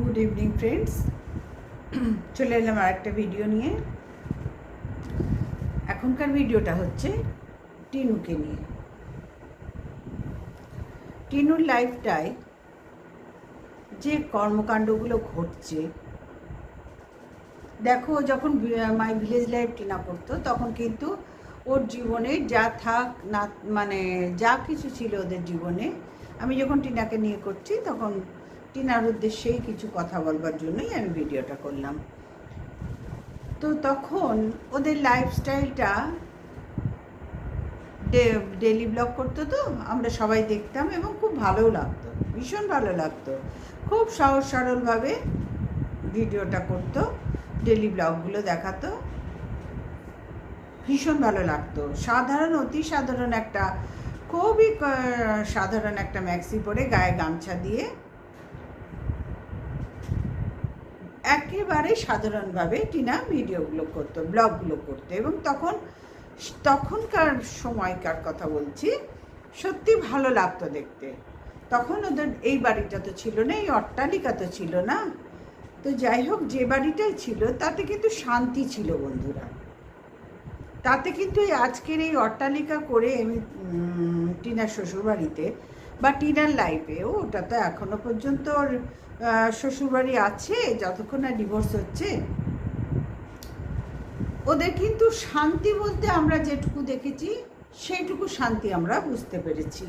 Good evening friends চলে এলাম আর একটা ভিডিও নিয়ে। এখনকার ভিডিওটা হচ্ছে টিনুকে নিয়ে। টিনুর লাইফটায় যে কর্মকাণ্ডগুলো ঘটছে, দেখো যখন মাই ভিলেজ লাইফ টিনা করতো, তখন কিন্তু ওর জীবনে যা থাক না মানে যা কিছু ছিল ওদের জীবনে, আমি যখন টিনাকে নিয়ে করছি, তখন টিনার উদ্দেশ্যেই কিছু কথা বলবার জন্যই আমি ভিডিওটা করলাম। তো তখন ওদের লাইফস্টাইলটা ডেলি ব্লগ করতো তো, আমরা সবাই দেখতাম এবং খুব ভালোও লাগতো, ভীষণ ভালো লাগতো। খুব সহজ সরলভাবে ভিডিওটা করতো ডেলি ব্লগগুলো দেখাতো। ভীষণ ভালো লাগতো। সাধারণ, অতি সাধারণ একটা, খুবই সাধারণ একটা ম্যাক্সি পরে গায়ে গামছা দিয়ে একেবারে সাধারণভাবে টিনা ভিডিওগুলো করতো, ব্লগগুলো করতো এবং তখন, তখনকার সময়কার কথা বলছি, সত্যি ভালো লাগতো দেখতে। তখন ওদের এই বাড়িটা তো ছিল না, এই অট্টালিকা তো ছিল না। তো যাই হোক, যে বাড়িটাই ছিল, তাতে কিন্তু শান্তি ছিল বন্ধুরা। তাতে কিন্তু এই আজকের এই অট্টালিকা করে আমি টিনার শ্বশুরবাড়িতে বা টিনার লাইফে ওটা তো এখনও পর্যন্ত ওর শ্বশুরবাড়ি আছে, যতক্ষণ না ডিভোর্স হচ্ছে। ওদের কিন্তু শান্তি বলতে আমরা যেটুকু দেখেছি, সেইটুকু শান্তি আমরা বুঝতে পেরেছি।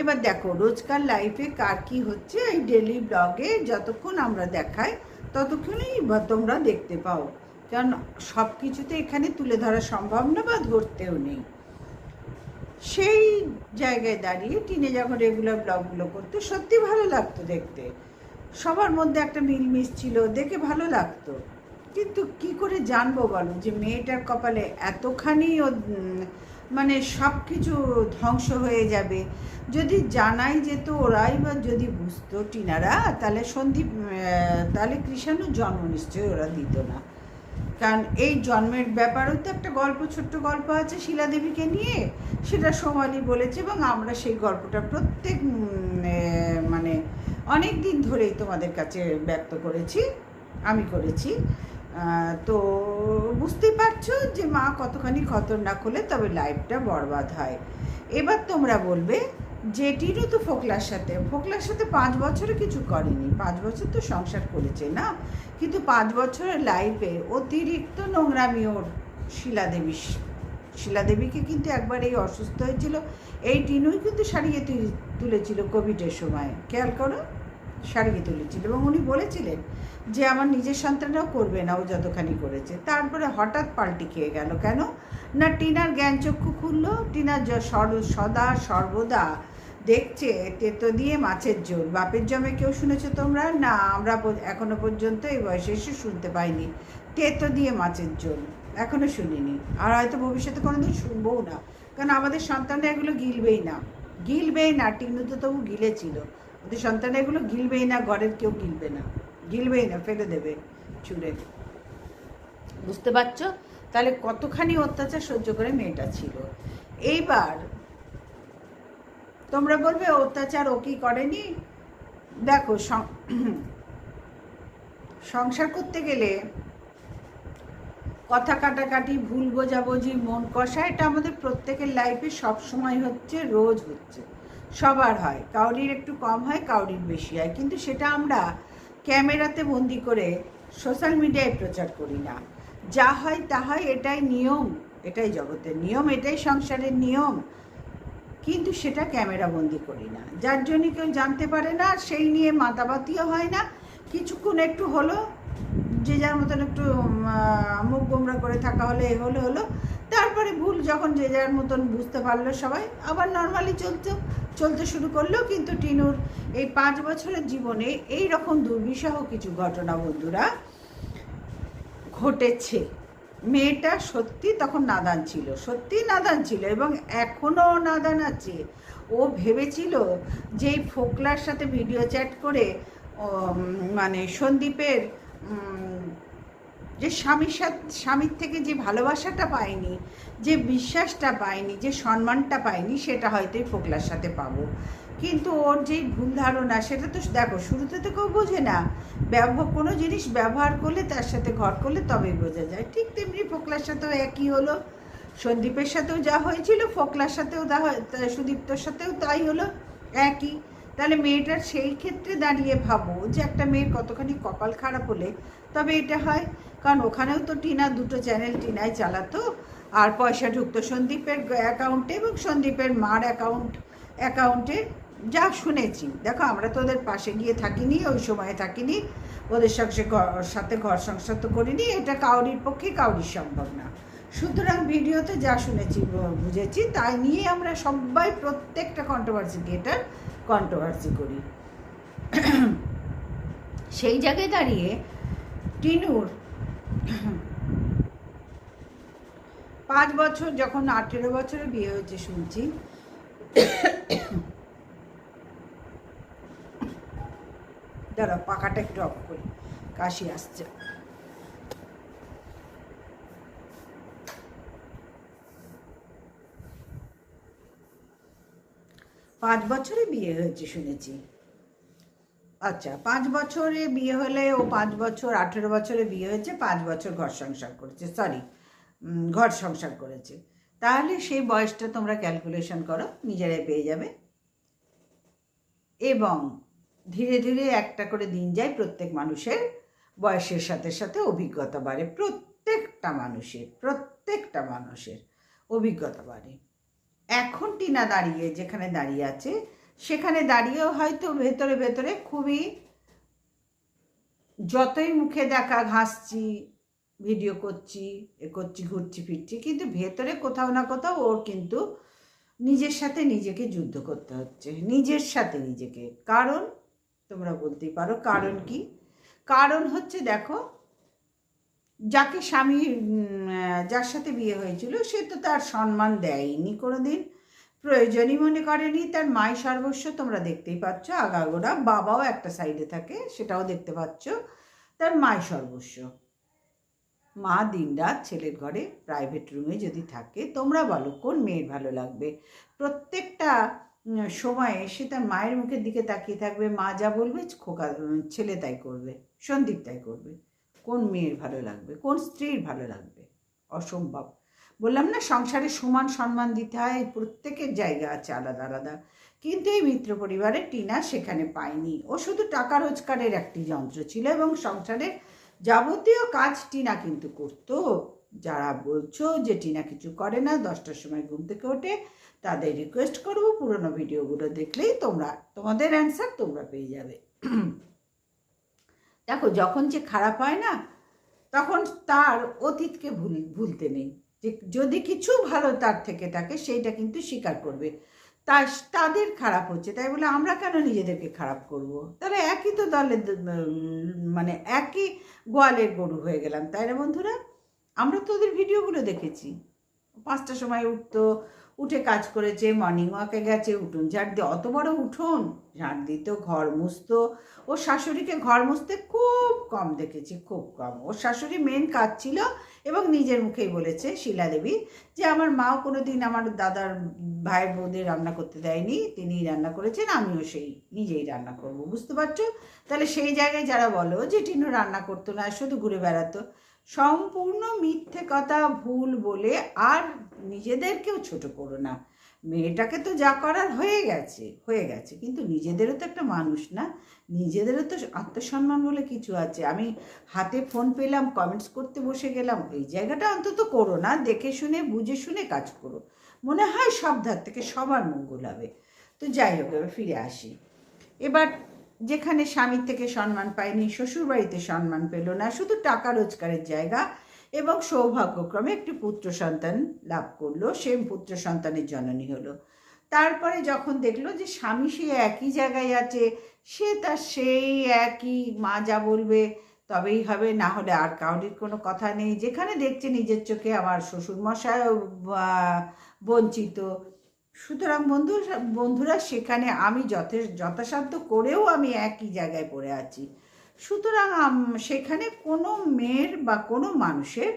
এবার দেখো, রোজকার লাইফে কার কি হচ্ছে? এই ডেলি ব্লগে যতক্ষণ আমরা দেখাই, ততক্ষণই তোমরা দেখতে পাও। কারণ সব কিছুতে এখানে তুলে ধরা সম্ভব না বা ধরতেও নেই। সেই জায়গায় দাঁড়িয়ে টিনে যখন রেগুলার ব্লগগুলো করতে সত্যি ভালো লাগতো দেখতে। সবার মধ্যে একটা মিলমিশ ছিল, দেখে ভালো লাগতো। কিন্তু কি করে জানব বলো যে মেয়েটার কপালে এতখানি ও মানে সব কিছু ধ্বংস হয়ে যাবে? যদি জানাই যেত ওরাই বা যদি বুঝতো টিনারা, তাহলে সন্দীপ তাহলে কৃষাণুর জন্ম নিশ্চয়ই ওরা দিত না। কারণ এই জন্মের ব্যাপারেও তো একটা গল্প, ছোট্ট গল্প আছে শিলাদেবীকে নিয়ে। সেটা সোমালি বলেছে এবং আমরা সেই গল্পটা প্রত্যেক মানে অনেক দিন ধরেই তোমাদের কাছে ব্যক্ত করেছি, আমি করেছি। তো বুঝতেই পারছ যে মা কতখানি খতরনাক হলে তবে লাইফটা বরবাদ হয়। এবার তোমরা বলবে টিনু তো ফোকলার সাথে ফোকলার সাথে পাঁচ বছরে কিছু করেনি। পাঁচ বছর তো সংসার করেছে না? কিন্তু পাঁচ বছরের লাইফে অতিরিক্ত নোংরামি ওর শিলাদেবী শিলাদেবীকে কিন্তু একবার এই অসুস্থ হয়েছিল। এই টিনুই কিন্তু সারিয়ে তুলে- তুলেছিল কোভিডের সময়। খেয়াল করো, সারিয়ে তুলেছিল এবং উনি বলেছিলেন যে, আমার নিজের সন্তানরাও করবে না, ও যতখানি করেছে। তারপরে হঠাৎ পাল্টি খেয়ে গেল। কেন? না, টিনার জ্ঞানচক্ষু খুললো, টিনার সর- সদা, সর্বদা দেখছে, তেতো দিয়ে মাছের ঝোল। বাপের জমে কেউ শুনেছো তোমরা? না, আমরা এখনও পর্যন্ত এই বয়সে এসে শুনতে পাইনি। তেতো দিয়ে মাছের ঝোল, এখনও শুনিনি। আর হয়তো ভবিষ্যতে কোনোদিন শুনবও না। কারণ আমাদের সন্তানরা এগুলো গিলবেই না। গিলবেই না, টিনু তো তবু গিলেছিল। ওদের সন্তানরা এগুলো গিলবেই না, ঘরের কেউ গিলবে না। গিলবেই না, ফেলে দেবে ছুঁড়ে বুঝতে পারছ? তাহলে কতখানি অত্যাচার সহ্য করে মেয়েটা ছিল। এইবার তোমরা বলবে, অত্যাচার ও কি করেনি? দেখো সংসার করতে গেলে কথা কাটাকাটি, ভুল বোঝাবুঝি, মন কষা, এটা আমাদের প্রত্যেকের লাইফে সব সময় হচ্ছে, রোজ হচ্ছে। সবার হয়। কাউরির একটু কম হয়, কাউরির বেশি হয়। কিন্তু সেটা আমরা ক্যামেরাতে বন্দি করে সোশ্যাল মিডিয়ায় প্রচার করি না। যা হয়, তা হয়, এটাই নিয়ম, এটাই জগতের নিয়ম, এটাই সংসারের নিয়ম। কিন্তু সেটা ক্যামেরা বন্দি করি না। যার জন্য কেউ জানতে পারে না, সেই নিয়ে মাতাবাতিও হয় না। কিছুক্ষণ একটু হলো যে যার মতন একটু মুখ গোমরা করে থাকা হলে এ হলো হলো। তারপরে ভুল যখন যে যার মতন বুঝতে পারল সবাই, আবার নর্মালি চলতে চলতে শুরু করল। কিন্তু টিনুর এই পাঁচ বছরের জীবনে এই রকম দুর্বিষহ কিছু ঘটনা বন্ধুরা ঘটেছে। মেয়েটা সত্যি তখন নাদান ছিল, সত্যি নাদান ছিল এবং এখনও নাদান আছে। ও ভেবেছিল যে এই ফোকলার সাথে ভিডিও চ্যাট করে মানে সন্দীপের যে স্বামীর সাথে, স্বামীর থেকে যে ভালোবাসাটা পায়নি যে বিশ্বাসটা পায়নি যে সম্মানটা পায়নি সেটা হয়তো এই ফোকলার সাথে পাবো। কিন্তু ওর যেই ভুল ধারণা, সেটা তো দেখো, শুরুতে তো কেউ বোঝে না। ব্যবহার কোনো জিনিস ব্যবহার করলে, তার সাথে ঘর করলে তবেই বোঝা যায়। ঠিক তেমনি ফোকলার সাথেও একই হলো। সন্দীপের সাথেও যা হয়েছিল, ফোকলার সাথেও তা- সুদীপ্তর সাথেও তাই হলো, একই। তাহলে মেয়েটার সেই ক্ষেত্রে দাঁড়িয়ে ভাবো যে একটা মেয়ের কতখানি কপাল খারাপ হলে তবে এটা হয়। কারণ ওখানেও তো টিনা, দুটো চ্যানেল টিনাই চালাতো। আর পয়সা ঢুকতো সন্দীপের অ্যাকাউন্টে এবং সন্দীপের মার অ্যাকাউন্ট অ্যাকাউন্টে যা শুনেছি। দেখো, আমরা তো ওদের পাশে গিয়ে থাকিনি, ওই সময়ে থাকিনি। ওদের সঙ্গে সাথে ঘর সংসার তো করিনি, এটা কাউরির পক্ষে কাউরির সম্ভব না। সুতরাং ভিডিওতে যা শুনেছি বুঝেছি, তাই নিয়ে আমরা সবাই প্রত্যেকটা কন্ট্রোভার্সি গেটার কন্ট্রোভার্সি করি। সেই জায়গায় দাঁড়িয়ে টিনুর পাঁচ বছর, যখন আঠেরো বছরে বিয়ে হয়েছে শুনছি দাঁড়া পাখাটা একটু অফ করি, কাশি আসছে। পাঁচ বছরে বিয়ে হয়েছে শুনেছি। আচ্ছা পাঁচ বছরে বিয়ে হলে ও পাঁচ বছর, আঠেরো বছরে বিয়ে হয়েছে, পাঁচ বছর ঘর সংসার করেছে সরি ঘর সংসার করেছে। তাহলে সেই বয়সটা তোমরা ক্যালকুলেশন করো, নিজেরাই পেয়ে যাবে। এবং ধীরে ধীরে একটা করে দিন যায় প্রত্যেক মানুষের বয়সের সাথে সাথে অভিজ্ঞতা বাড়ে, প্রত্যেকটা মানুষের প্রত্যেকটা মানুষের অভিজ্ঞতা বাড়ে। এখন টিনা দাঁড়িয়ে, যেখানে দাঁড়িয়ে আছে, সেখানে দাঁড়িয়েও হয়তো ভেতরে ভেতরে খুবই যতই মুখে দেখা ঘাসছি, ভিডিও করছি, এ করছি, ঘুরছি, ফিরছি, কিন্তু ভেতরে কোথাও না কোথাও ওর কিন্তু নিজের সাথে নিজেকে যুদ্ধ করতে হচ্ছে, নিজের সাথে নিজেকে। কারণ, তোমরা বলতেই পারো, কারণ কি? কারণ হচ্ছে দেখো যাকে স্বামী যার সাথে বিয়ে হয়েছিল, সে তো তার সম্মান দেয়নি কোনো দিন প্রয়োজনই মনে করেনি। তার মায় সর্বস্ব, তোমরা দেখতেই পাচ্ছ, আগাগোড়া। বাবাও একটা সাইডে থাকে, সেটাও দেখতে পাচ্ছ। তার মায় সর্বস্ব। মা দিনরাত ছেলের ঘরে প্রাইভেট রুমে যদি থাকে, তোমরা বলো কোন মেয়ের ভালো লাগবে? প্রত্যেকটা সময়ে সে তার মায়ের মুখের দিকে তাকিয়ে থাকবে। মা যা বলবে, খোকা ছেলে তাই করবে, সন্দীপ তাই করবে। কোন মেয়ের ভালো লাগবে? কোন স্ত্রীর ভালো লাগবে? অসম্ভব। বললাম, না, সংসারে সমান সম্মান দিতে হয়, প্রত্যেকের জায়গা আছে আলাদা আলাদা। কিন্তু এই মিত্র পরিবারে টিনা সেখানে পায়নি। ও শুধু টাকা রোজগারের একটি যন্ত্র ছিল এবং সংসারের যাবতীয় কাজ টিনা কিন্তু করতো। যারা বলছো যে টিনা কিছু করে না, দশটার সময় ঘুম থেকে ওঠে তাদের রিকোয়েস্ট করব পুরোনো ভিডিওগুলো দেখলেই তোমরা, তোমাদের অ্যান্সার তোমরা পেয়ে যাবে। দেখো, যখন যে খারাপ হয় না, তখন তার অতীতকে ভুল, ভুলতে নেই। যে যদি কিছু ভালো তার থেকে থাকে, সেইটা কিন্তু স্বীকার করবে। তা তাদের খারাপ হচ্ছে, তাই বলে আমরা কেন নিজেদেরকে খারাপ করব? তাহলে একই তো দলের মানে একই গোয়ালের গরু হয়ে গেলাম, তাই না বন্ধুরা? আমরা তো ওদের ভিডিওগুলো দেখেছি। পাঁচটার সময় উঠতো উঠে কাজ করেছে মর্নিং ওয়াকে গেছে, উঠোন ঝাড় দিয়ে, অত বড় উঠোন? ঝাড় দিত ঘর মুছতো। ওর শাশুড়িকে ঘর মুছতে খুব কম দেখেছি, খুব কম। ওর শাশুড়ি মেন কাজ ছিল এবং নিজের মুখেই বলেছে শিলা দেবী যে, আমার মাও কোনো দিন আমার দাদার ভাই বৌদের রান্না করতে দেয়নি তিনি রান্না করেছেন, আমিও সেই নিজেই রান্না করব। বুঝতে পারছ? তাহলে সেই জায়গায় যারা বলো যে টিনু রান্না করতো না, শুধু ঘুরে বেড়াতো। সম্পূর্ণ মিথ্যে কথা, ভুল বলে আর নিজেদেরকেও ছোট করো না। মেয়েটাকে তো যা করার হয়ে গেছে হয়ে গেছে। কিন্তু নিজেদেরও তো একটা মানুষ না। নিজেদেরও তো আত্মসম্মান বলে কিছু আছে। আমি হাতে ফোন পেলাম কমেন্টস করতে বসে গেলাম। এই জায়গাটা অন্তত করো না। দেখে শুনে, বুঝে শুনে কাজ করো। মনে হয় সব ধার থেকে সবার মঙ্গল হবে। তো যাই হোক, এবার ফিরে আসি। এবার যেখানে স্বামীর থেকে সম্মান পায়নি শ্বশুর বাড়িতে সম্মান পেল না শুধু টাকা রোজগারের জায়গা এবং সৌভাগ্যক্রমে একটি পুত্র সন্তান লাভ করল। সে পুত্র সন্তানের জননী হলো। তারপরে যখন দেখল যে স্বামী সে একই জায়গায় আছে সে তার সেই একই মা যা বলবে তবেই হবে না হলে আর কাউরির কোনো কথা নেই। যেখানে দেখছে নিজের চোখে আমার শ্বশুরমশাইও আহ, বঞ্চিত সুতরাং বন্ধু, বন্ধুরা, সেখানে আমি যথে যথাসাধ্য করেও আমি একই জায়গায় পড়ে আছি। সুতরাং সেখানে কোনো মেয়ের বা কোনো মানুষের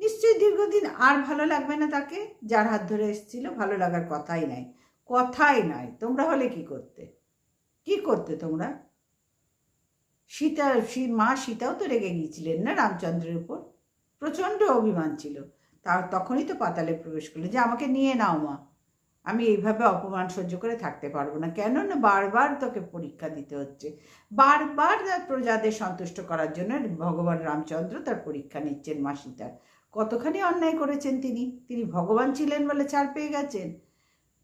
নিশ্চয়ই দীর্ঘদিন আর ভালো লাগবে না তাকে। যার হাত ধরে এসেছিল, ভালো লাগার কথাই নাই। কথাই নয় তোমরা হলে কি করতে? কি করতে তোমরা? সীতা মা সীতাও তো রেগে গিয়েছিলেন না রামচন্দ্রের উপর? প্রচণ্ড অভিমান ছিল। তার তখনই তো পাতালে প্রবেশ করল যে, আমাকে নিয়ে নাও মা। আমি এইভাবে অপমান সহ্য করে থাকতে পারব না। কেন না বারবার তোকে পরীক্ষা দিতে হচ্ছে। বারবার প্রজাদের সন্তুষ্ট করার জন্য ভগবান রামচন্দ্র তার পরীক্ষা নিচ্ছেন মা সীতার কতখানি অন্যায় করেছেন তিনি? তিনি ভগবান ছিলেন বলে ছাড় পেয়ে গেছেন।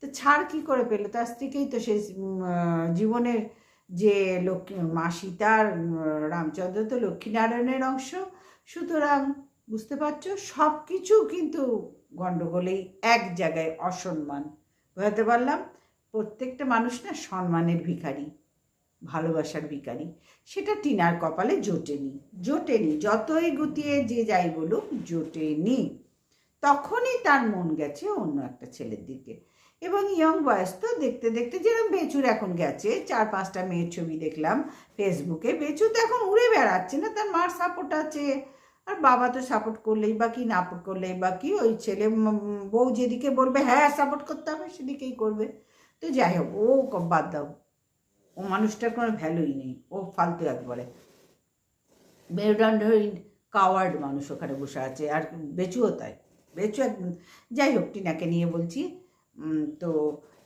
তো ছাড় কি করে পেল? তার স্ত্রীকেই তো সেই জীবনের যে লক্ষ্মী মা সীতার রামচন্দ্র তো লক্ষ্মীনারায়ণের অংশ। সুতরাং বুঝতে পারছ সব কিছু কিন্তু গণ্ডগোলেই এক জায়গায় অসম্মান। বোঝাতে পারলাম, প্রত্যেকটা মানুষ না সম্মানের ভিখারি, ভালোবাসার ভিখারি। সেটা টিনার কপালে জোটেনি জোটেনি, যতই গুতিয়ে যে যাই বলুক, জোটেনি। তখনই তার মন গেছে অন্য একটা ছেলের দিকে। এবং ইয়ং বয়স তো দেখতে দেখতে যেরকম বেচুর এখন গেছে, চার পাঁচটা মেয়ের ছবি দেখলাম ফেসবুকে বেচু তো এখন উড়ে বেড়াচ্ছে না, তার মার সাপোর্ট আছে। আর বাবা তো সাপোর্ট করলেই বা কি না করলেই বা কি, ওই ছেলে বউ যেদিকে বলবে হ্যাঁ সাপোর্ট করতে হবে, সেদিকেই করবে। তো যাই হোক, ও বাদ দাও। ও মানুষটার কোনো ভ্যালুই নেই, ও ফালতু একবারে মেরুদণ্ডহীন কাওয়ার্ড মানুষ ওখানে বসে আছে, আর বেচুও তাই। বেচু এক, যাই হোক, টিনাকে নিয়ে বলছি। তো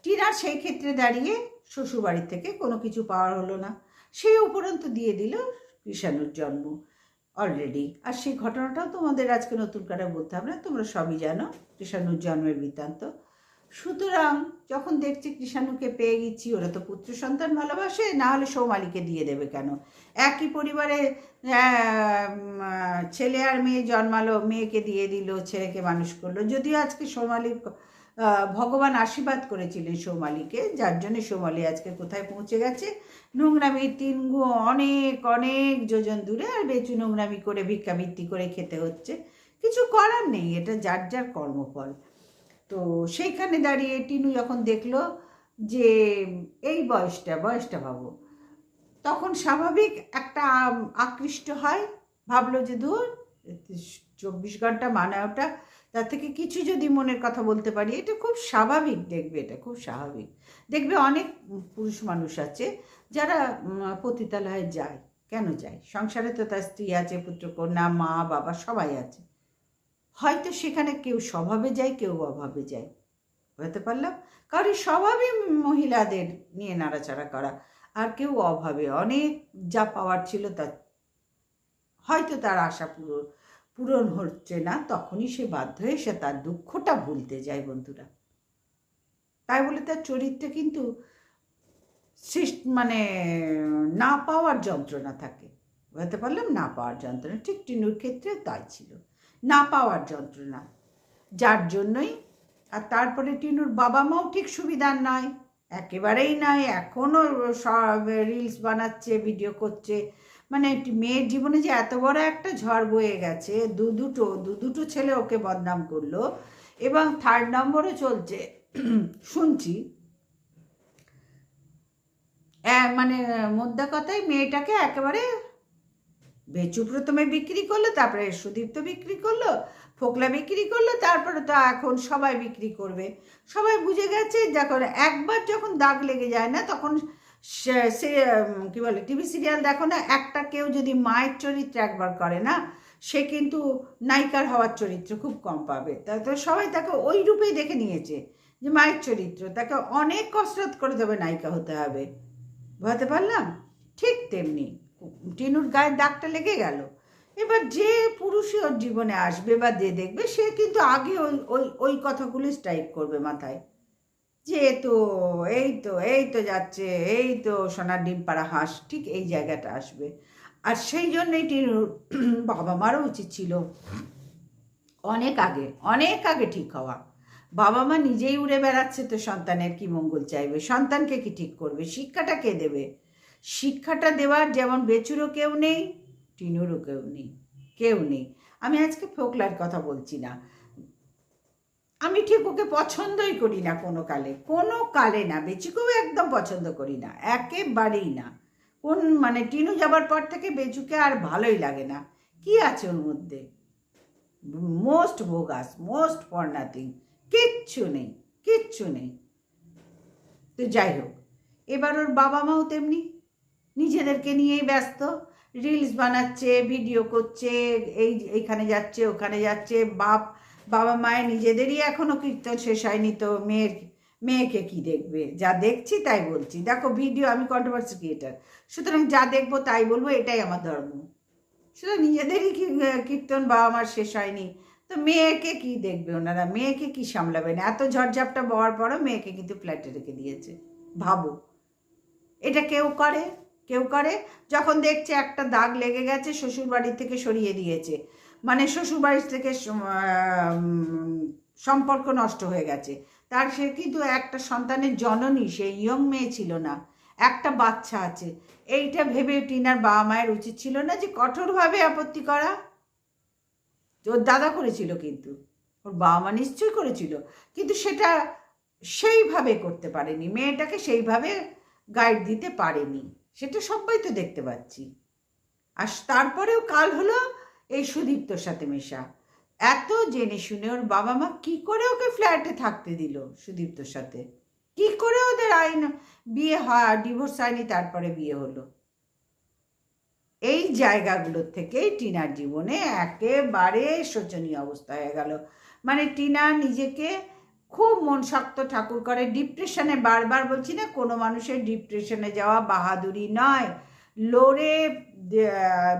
টিনা সেই ক্ষেত্রে দাঁড়িয়ে শ্বশুরবাড়ির থেকে কোনো কিছু পাওয়ার হলো না। সেই উপরন্ত দিয়ে দিল কৃষাণুর জন্ম। অলরেডি আর সেই ঘটনাটাও তোমাদের আজকে নতুন করে বলতে হবে না তোমরা সবই জানো কৃষাণুর জন্মের বৃত্তান্ত। সুতরাং যখন দেখছি কৃষাণুকে পেয়ে গেছি ওরা তো পুত্র সন্তান ভালোবাসে না হলে সৌমালিকে দিয়ে দেবে কেন? একই পরিবারে ছেলে আর মেয়ে জন্মালো মেয়েকে দিয়ে দিল ছেলেকে মানুষ করল। যদিও আজকে সৌমালির আহ, ভগবান আশীর্বাদ করেছিলেন সৌমালিকে, যার জন্য সৌমালি আজকে কোথায় পৌঁছে গেছে? নোংরামির তিন গু অনেক অনেক যোজন দূরে আর বেচু নোংরামি করে ভিক্ষাবৃত্তি করে খেতে হচ্ছে। কিছু করার নেই, এটা যার যার কর্মফল। তো সেইখানে দাঁড়িয়ে টিনু যখন দেখল যে এই বয়সটা বয়সটা ভাবো তখন স্বাভাবিক একটা আকৃষ্ট হয়। ভাবলো যে দূর চব্বিশ ঘণ্টা মানে ওটা তার থেকে কিছু যদি মনের কথা বলতে পারি, এটা খুব স্বাভাবিক দেখবে, এটা খুব স্বাভাবিক। দেখবে অনেক পুরুষ মানুষ আছে যারা পতিতালয়ে যায়। কেন যায়? সংসারে তো তার স্ত্রী আছে পুত্রকন্যা মা, বাবা সবাই আছে। হয়তো সেখানে কেউ স্বভাবে যায়, কেউ অভাবে যায়। বুঝতে পারলাম? কারণ স্বভাবই মহিলাদের নিয়ে নাড়াচাড়া করা আর কেউ অভাবে। অনেক যা পাওয়ার ছিল তা হয়তো তার আশা পূরণ পূরণ হচ্ছে না, তখনই সে বাধ্য হয়ে সে তার দুঃখটা ভুলতে যায় বন্ধুরা। তাই বলে তার চরিত্রে কিন্তু মানে না পাওয়ার যন্ত্রণা থাকে। বুঝতে পারলাম না পাওয়ার যন্ত্রণা, ঠিক টিনুর ক্ষেত্রে তাই ছিল। না পাওয়ার যন্ত্রণা, যার জন্যই আর তারপরে টিনুর বাবা মাও ঠিক সুবিধার নয় একেবারেই নয় এখনও সব রিলস বানাচ্ছে ভিডিও করছে মানে মেয়ের জীবনে যে এত বড় একটা ঝড় বয়ে গেছে, দু দুটো দু দুটো ছেলে ওকে বদনাম করল এবং থার্ড নম্বরও চলছে, শুনছি মানে মোদ্দা কথায় মেয়েটাকে একেবারে বেচু প্রথমে বিক্রি করল, তারপরে সুদীপ্ত বিক্রি করল, ফোকলা বিক্রি করল, তারপরে তো এখন সবাই বিক্রি করবে। সবাই বুঝে গেছে যখন একবার যখন দাগ লেগে যায় না, তখন কি বলে, টিভি সিরিয়াল দেখো না, একটা কেউ যদি মায়ের চরিত্র একবার করে না, সে কিন্তু নায়িকার হওয়ার চরিত্র খুব কম পাবে। তা সবাই তাকে ওই রূপেই দেখে নিয়েছে যে মায়ের চরিত্র। তাকে অনেক কসরত করে দেবে নায়িকা হতে হবে। বুঝতে পারলাম? ঠিক তেমনি। টিনুর গায়ে দাগটা লেগে গেল। এবার যে পুরুষই ওর জীবনে আসবে বা যে দেখবে, সে কিন্তু আগে ওই ওই ওই কথাগুলো স্ট্রাইক করবে মাথায়। যে তো, এই তো এই তো যাচ্ছে, এই তো সোনার ডিম পাড়া হাঁস, ঠিক এই জায়গাটা আসবে। আর সেই জন্যই টিনুর বাবা মারও উচিত ছিল। অনেক আগে অনেক আগে ঠিক হওয়া। বাবা মা নিজেই উড়ে বেড়াচ্ছে তো সন্তানের কি মঙ্গল চাইবে, সন্তানকে কি ঠিক করবে, শিক্ষাটা কে দেবে? শিক্ষাটা দেওয়ার যেমন বেচুরও কেউ নেই, টিনুরও কেউ নেই কেউ নেই। আমি আজকে ফোকলার কথা বলছি না। আমি ঠিক ওকে পছন্দই করি না কোনো কালে। কোনো কালে না, বেচুকেও একদম পছন্দ করি না, একেবারেই না। কোন মানে টিনু যাবার পর থেকে বেচুকে আর ভালোই লাগে না। কি আছে ওর মধ্যে? Most bogus, most for nothing, কিচ্ছু নেই কিচ্ছু নেই। তো যাই হোক, এবার ওর বাবা মাও তেমনি নিজেদেরকে নিয়েই ব্যস্ত। রিলস বানাচ্ছে, ভিডিও করছে, এই এইখানে যাচ্ছে, ওখানে যাচ্ছে, বাপ বাবা মায়ের নিজেদেরই এখনও কীর্তন শেষ হয়নি তো মেয়ের মেয়েকে কি দেখবে? যা দেখছি তাই বলছি। দেখো ভিডিও আমি কন্ট্রোভার্সি ক্রিয়েটার সুতরাং যা দেখব তাই বলব, এটাই আমার ধর্ম। সুতরাং নিজেদেরই কীর্তন বাবা মার শেষ হয়নি। তো মেয়েকে কি দেখবে ওনারা? মেয়েকে কি সামলাবেন এত ঝড়ঝাপটা বওয়ার পরও মেয়েকে কিন্তু ফ্ল্যাটে রেখে দিয়েছে। ভাবো। এটা কেউ করে? কেউ করে? যখন দেখছে একটা দাগ লেগে গেছে শ্বশুর বাড়ি থেকে সরিয়ে দিয়েছে। মানে শ্বশুর বাড়ি থেকে সম্পর্ক নষ্ট হয়ে গেছে। তার সে কিন্তু একটা সন্তানের জননী, সে ইয়ং মেয়ে ছিল না, একটা বাচ্চা আছে। এইটা ভেবে টিনার বাবা মায়ের উচিত ছিল না যে কঠোরভাবে আপত্তি করা। ওর দাদা করেছিল কিন্তু, ওর বাবা মা নিশ্চয়ই করেছিল, কিন্তু সেটা সেইভাবে করতে পারেনি, মেয়েটাকে সেইভাবে গাইড দিতে পারেনি। সেটা সবাই তো দেখতে পাচ্ছি। আর তারপরেও কাল হলো এই সুদীপ্তর সাথে মেশা। এত জেনে শুনে ওর বাবা মা কি করে ওকে ফ্ল্যাটে থাকতে দিল সুদীপ্তর সাথে? কি করে ওদের আইন, বিয়ে হয়, ডিভোর্স হয়নি, তারপরে বিয়ে হলো? এই জায়গাগুলোর থেকেই টিনার জীবনে একেবারে শোচনীয় অবস্থা হয়ে গেল। মানে টিনা নিজেকে খুব মন শক্ত ঠাকুর করে। ডিপ্রেশনে বারবার বলছি না, কোনো মানুষের ডিপ্রেশনে যাওয়া বাহাদুরি নয়। লড়ে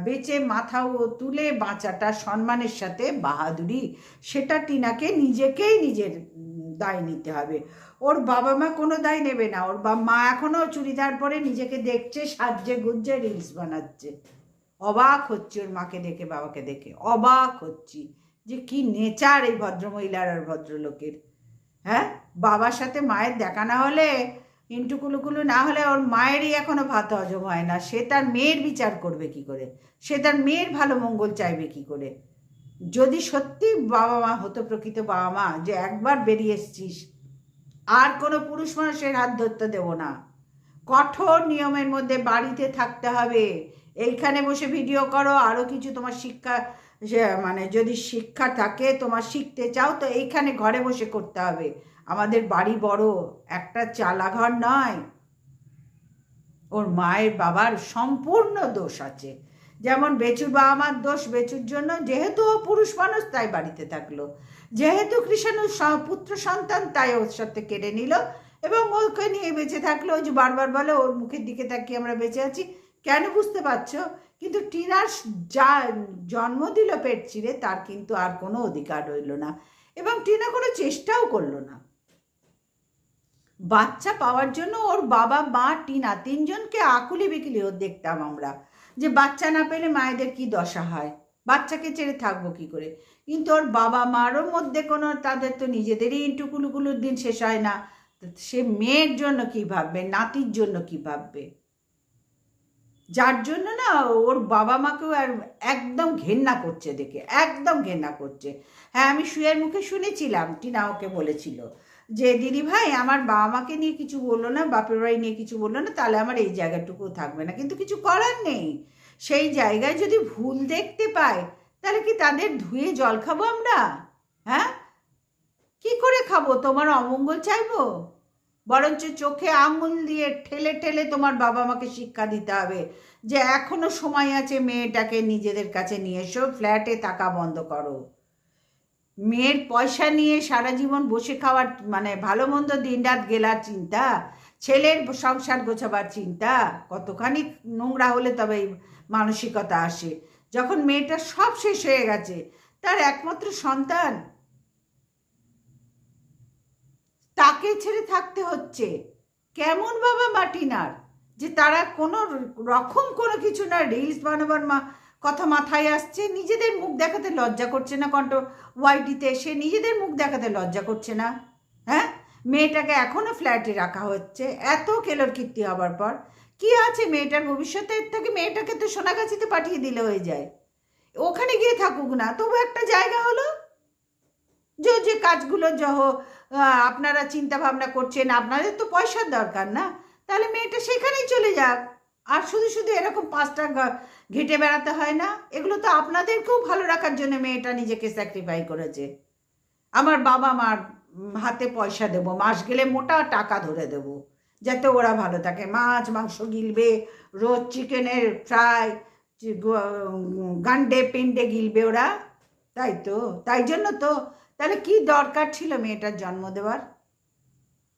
বেঁচে মাথা তুলে বাঁচাটা সম্মানের সাথে বাহাদুরি, সেটা টিনাকে নিজেকেই নিজের দায় নিতে হবে। ওর বাবা মা কোনো দায় নেবে না। ওর বা মা এখনও চুড়িদার পরে নিজেকে দেখছে সাজে গুজ্জে রিলস বানাচ্ছে। অবাক হচ্ছে ওর মাকে দেখে, বাবাকে দেখে। অবাক হচ্ছি যে কি নেচার এই ভদ্রমহিলার আর ভদ্রলোকের। হ্যাঁ? বাবার সাথে মায়ের দেখা না হলে ইন্টু কুলুকুলু না হলে ওর মায়েরই এখনও ভাত হজম হয় না। সে তার মেয়ের বিচার করবে কি করে? সে তার মেয়ের ভালো মঙ্গল চাইবে কি করে? যদি সত্যি বাবা মা হতো প্রকৃত বাবা মা, যে একবার বেরিয়ে এসছিস, আর কোনো পুরুষ মানুষের হাত ধরতে দেবো না। কঠোর নিয়মের মধ্যে বাড়িতে থাকতে হবে। এইখানে বসে ভিডিও করো আরও কিছু তোমার শিক্ষা মানে যদি শিক্ষা থাকে, তোমার শিখতে চাও, তো এইখানে ঘরে বসে করতে হবে। আমাদের বাড়ি বড়, একটা চালাঘর নয় ওর মায়ের বাবার সম্পূর্ণ দোষ আছে। যেমন বেচুর বাবা মার দোষ বেচুর জন্য, যেহেতু ও পুরুষ মানুষ, তাই বাড়িতে থাকল। যেহেতু কৃষাণু স- পুত্র সন্তান, তাই ওর সাথে কেড়ে নিল। এবং ওকে নিয়ে বেঁচে থাকল। ওই যে বারবার বলে, ওর মুখের দিকে তাকিয়ে আমরা বেঁচে আছি। কেন বুঝতে পারছ? কিন্তু টিনার যা, জন্ম দিল পেট চিরে, তার কিন্তু আর কোনো অধিকার রইল না। এবং টিনা কোনো চেষ্টাও করল না। বাচ্চা পাওয়ার জন্য ওর বাবা, মা, টিনা তিনজনকে আকুলি বিকুলি ওর দেখতাম আমরা। যে বাচ্চা না পেলে মায়েদের কি দশা হয়? বাচ্চাকে ছেড়ে থাকব কি করে? কিন্তু ওর বাবা মারও মধ্যে কোনো, তাদের তো নিজেদেরই ইন্টুকুলুকুলুর দিন শেষ হয় না। সে মেয়ের জন্য কি ভাববে? নাতির জন্য কি ভাববে? যার জন্য না ওর বাবা মাকেও আর একদম ঘেন্না করছে দেখে, একদম ঘেন্না করছে। হ্যাঁ আমি শুয়ের মুখে শুনেছিলাম, টিনা ওকে বলেছিল। যে দিদি ভাই, আমার বাবা মাকে নিয়ে কিছু বলল না, বাপের বাড়ি নিয়ে কিছু বলল না, তাহলে আমার এই জায়গাটুকু থাকবে না। কিন্তু কিছু করার নেই। সেই জায়গায় যদি ভুল দেখতে পাই তাহলে কি তাদের ধুয়ে জল খাব আমরা? হ্যাঁ? কি করে খাব? তোমার অমঙ্গল চাইব? বরঞ্চ চোখে আঙুল দিয়ে ঠেলে ঠেলে তোমার বাবা মাকে শিক্ষা দিতে হবে যে এখনও সময় আছে মেয়েটাকে নিজেদের কাছে নিয়ে এসো, ফ্ল্যাটে থাকা বন্ধ করো। মেয়ের পয়সা নিয়ে সারা জীবন বসে খাওয়ার মানে ভালো মন্দ দিন রাত গেলার চিন্তা, ছেলের সংসার গোছাবার চিন্তা, কতখানি নোংরা হলে তবে এই মানসিকতা আসে। যখন মেয়েটা সব শেষ হয়ে গেছে, তার একমাত্র সন্তান। তাকে ছেড়ে থাকতে হচ্ছে। কেমন বাবা মাটিনার, যে তারা কোনো রকম কোনো কিছু না রিলস বানাবার মা কথা মাথায় আসছে, নিজেদের মুখ দেখাতে লজ্জা করছে না কণ্ঠ ওয়াইটিতে এসে নিজেদের মুখ দেখাতে লজ্জা করছে না। হ্যাঁ? মেয়েটাকে এখনও ফ্ল্যাটে রাখা হচ্ছে, এত কেলোর কীর্তি হবার পর। কি আছে মেয়েটার ভবিষ্যতের থেকে মেয়েটাকে তো সোনাগাছিতে পাঠিয়ে দিলে হয়ে যায়। ওখানে গিয়ে থাকুক না, তবু একটা জায়গা হলো। যে যে কাজগুলো যহ আপনারা চিন্তা ভাবনা করছেন, আপনাদের তো পয়সার দরকার না। তাহলে মেয়েটা সেখানেই চলে যাক। আর শুধু শুধু এরকম পাঁচটা ঘেটে বেড়াতে হয় না। এগুলো তো আপনাদেরকেও ভালো রাখার জন্য মেয়েটা নিজেকে স্যাক্রিফাই করেছে। আমার বাবা মার হাতে পয়সা দেবো, মাস গেলে মোটা টাকা ধরে দেবো, যাতে ওরা ভালো থাকে। মাছ, মাংস গিলবে, রোজ চিকেনের ফ্রাই গান্ডে, পিন্ডে গিলবে ওরা। তাই তো, তাই জন্য তো। তাহলে কি দরকার ছিল মেয়েটার জন্ম দেওয়ার?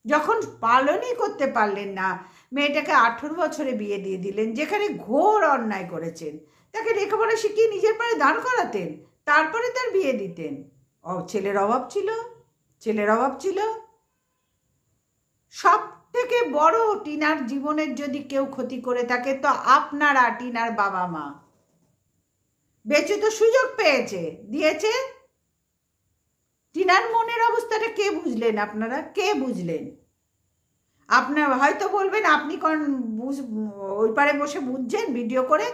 যখন পালনই করতে পারলেন না মেয়েটাকে আঠেরো বছরে বিয়ে দিয়ে দিলেন, যেখানে ঘোর অন্যায় করেছেন। তাকে লেখাপড়া শিখিয়ে নিজের পায়ে দাঁড় করাতেন? তারপরে তার বিয়ে দিতেন। ছেলের অভাব ছিল? ছেলের অভাব ছিল? সব থেকে বড় টিনার জীবনের যদি কেউ ক্ষতি করে থাকে, তো আপনারা টিনার বাবা মা। বেঁচে তো সুযোগ পেয়েছে। দিয়েছে? টিনার মনের অবস্থাটা কে বুঝলেন আপনারা? কে বুঝলেন? আপনার হয়তো বলবেন, আপনি কোন বুঝ- ওই পারে বসে বুঝছেন ভিডিও করে।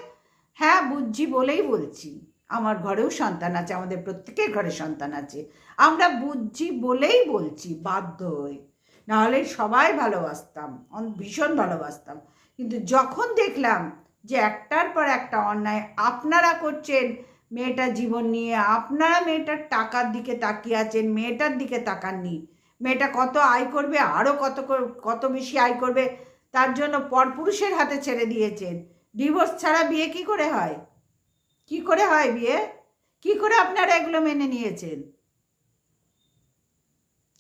হ্যাঁ বুঝছি বলেই বলছি। আমার ঘরেও সন্তান আছে, আমাদের প্রত্যেকের ঘরে সন্তান আছে। আমরা বুঝছি বলেই বলছি, বাধ্য হয়ে। নাহলে সবাই ভালোবাসতাম ভীষণ ভালোবাসতাম। কিন্তু যখন দেখলাম যে একটার পর একটা অন্যায় আপনারা করছেন মেয়েটার জীবন নিয়ে আপনারা মেয়েটার টাকার দিকে তাকিয়ে আছেন, মেয়েটার দিকে তাকাননি মেয়েটা কত আয় করবে আরও কত কত বেশি আয় করবে, তার জন্য পরপুরুষের হাতে ছেড়ে দিয়েছেন। ডিভোর্স ছাড়া বিয়ে কি করে হয়? কি করে হয় বিয়ে? কি করে আপনারা এগুলো মেনে নিয়েছেন?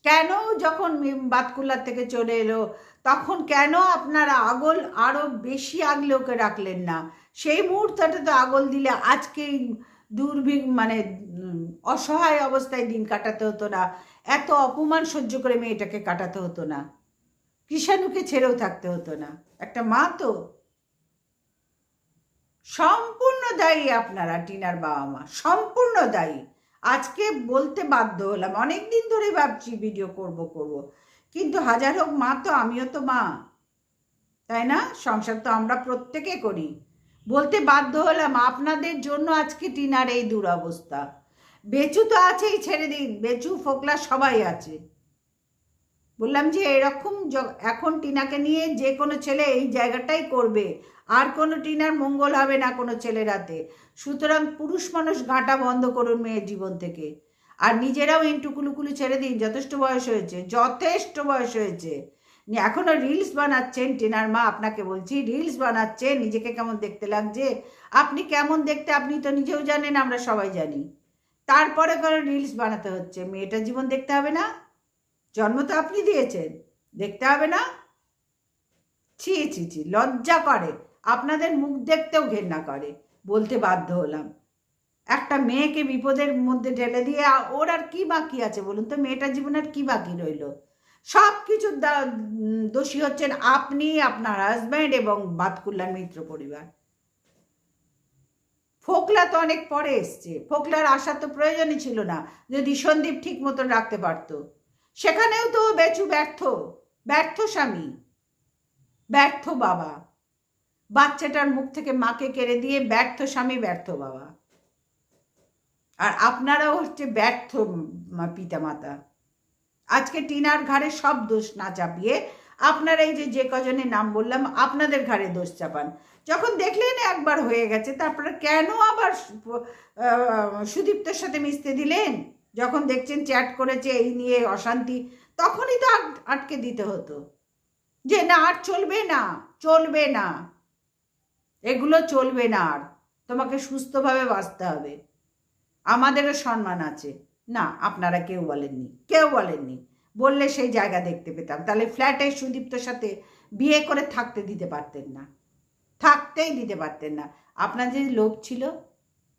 কেন যখন বাতকুল্লার থেকে চলে এলো, তখন কেন আপনারা আগল আরও বেশি আগলে ওকে রাখলেন না? সেই মুহূর্তটা তো আগল দিলে আজকে এই দুর্ভিক মানে অসহায় অবস্থায় দিন কাটাতে হতো না। এত অপমান সহ্য করে মেয়েটাকে কাটাতে হতো না। কৃষাণুকে ছেড়েও থাকতে হতো না। একটা মা তো। সম্পূর্ণ দায়ী আপনারা, টিনার বাবা মা। সম্পূর্ণ দায়ী। আজকে বলতে বাধ্য হলাম অনেক দিন ধরে ভাবছি ভিডিও করব করব। কিন্তু হাজার হোক মা তো, আমিও তো মা। তাই না? সংসার তো আমরা প্রত্যেকে করি। বলতে বাধ্য হলাম, আপনাদের জন্য আজকে টিনার এই দুরবস্থা। বেচু তো আছেই ছেড়ে দিন, বেচু, ফোকলা সবাই আছে। বললাম যে এরকম এখন টিনাকে নিয়ে যে কোনো ছেলে এই জায়গাটাই করবে। আর কোনো টিনার মঙ্গল হবে না কোনো ছেলের হাতে। সুতরাং পুরুষ মানুষ গাঁটা বন্ধ করুন মেয়ের জীবন থেকে। আর নিজেরাও ইন্টুকুলুকুলু ছেড়ে দিন, যথেষ্ট বয়স হয়েছে, যথেষ্ট বয়স হয়েছে। নি- এখনও রিলস বানাচ্ছেন টিনার মা, আপনাকে বলছি রিলস বানাচ্ছেন, নিজেকে কেমন দেখতে লাগছে? আপনি কেমন দেখতে? আপনি তো নিজেও জানেন, আমরা সবাই জানি। তারপরে করে রিলস বানাতে হচ্ছে। মেয়েটার জীবন দেখতে হবে না। জন্ম তো আপনি দিয়েছেন। দেখতে হবে না? ছি ছি ছি, লজ্জা করে। আপনাদের মুখ দেখতেও ঘেন্না করে। বলতে বাধ্য হলাম। একটা মেয়েকে বিপদের মধ্যে ঢেলে দিয়ে, ওর আর কি বাকি আছে বলুন তো? মেয়েটার জীবনে আর কি বাকি রইল? সব কিছুর দোষী হচ্ছেন আপনি, আপনার হাজব্যান্ড এবং বাতকুল্লার মিত্র পরিবার। ফোকলা তো অনেক পরে এসছে। ফোকলার আসার তো প্রয়োজনই ছিল না, যদি সন্দীপ ঠিক মতন রাখতে পারতো। সেখানেও তো বেচু ব্যর্থ ব্যর্থ স্বামী, ব্যর্থ বাবা। বাচ্চাটার মুখ থেকে মাকে কেড়ে দিয়ে ব্যর্থ স্বামী, ব্যর্থ বাবা। আর আপনারাও হচ্ছে ব্যর্থ পিতা মাতা আজকে টিনার ঘাড়ে সব দোষ না চাপিয়ে আপনারা এই যে যে কজনের নাম বললাম, আপনাদের ঘাড়ে দোষ চাপান। যখন দেখলেন একবার হয়ে গেছে, তারপরে কেন আবার সুদীপ্তের সাথে মিশতে দিলেন? যখন দেখছেন চ্যাট করেছে, এই নিয়ে অশান্তি, তখনই তো আট- আটকে দিতে হতো। যে না, আর চলবে না চলবে না। এগুলো চলবে না আর। তোমাকে সুস্থভাবে বাঁচতে হবে। আমাদেরও সম্মান আছে। না আপনারা কেউ বলেননি কেউ বলেননি। বললে সেই জায়গা দেখতে পেতাম। তাহলে ফ্ল্যাটে সুদীপ্তর সাথে বিয়ে করে থাকতে দিতে পারতেন না। থাকতেই দিতে পারতেন না। আপনাদের লোভ ছিল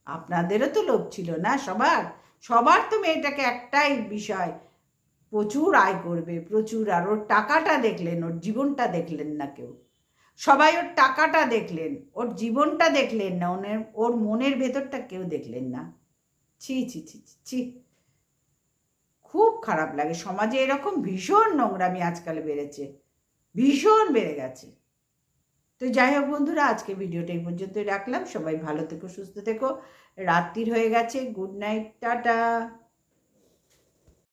আপনাদেরও তো লোভ ছিল না সবার? সবার তো মেয়েটাকে একটাই বিষয় প্রচুর আয় করবে প্রচুর আর ওর টাকাটা দেখলেন ওর জীবনটা দেখলেন না কেউ। সবাই ওর টাকাটা দেখলেন ওর জীবনটা দেখলেন না ওনের ওর মনের ভেতরটা কেউ দেখলেন না। ছি ছি ছি, ছি। খুব খারাপ লাগে। সমাজে এরকম ভীষণ নোংরামি আজকাল বেড়েছে। ভীষণ বেড়ে গেছে। তো যাই হোক বন্ধুরা, আজকে ভিডিওটা এই পর্যন্তই রাখলাম। সবাই ভালো থেকো, সুস্থ থেকো। রাত্রির হয়ে গেছে। Good night, tata.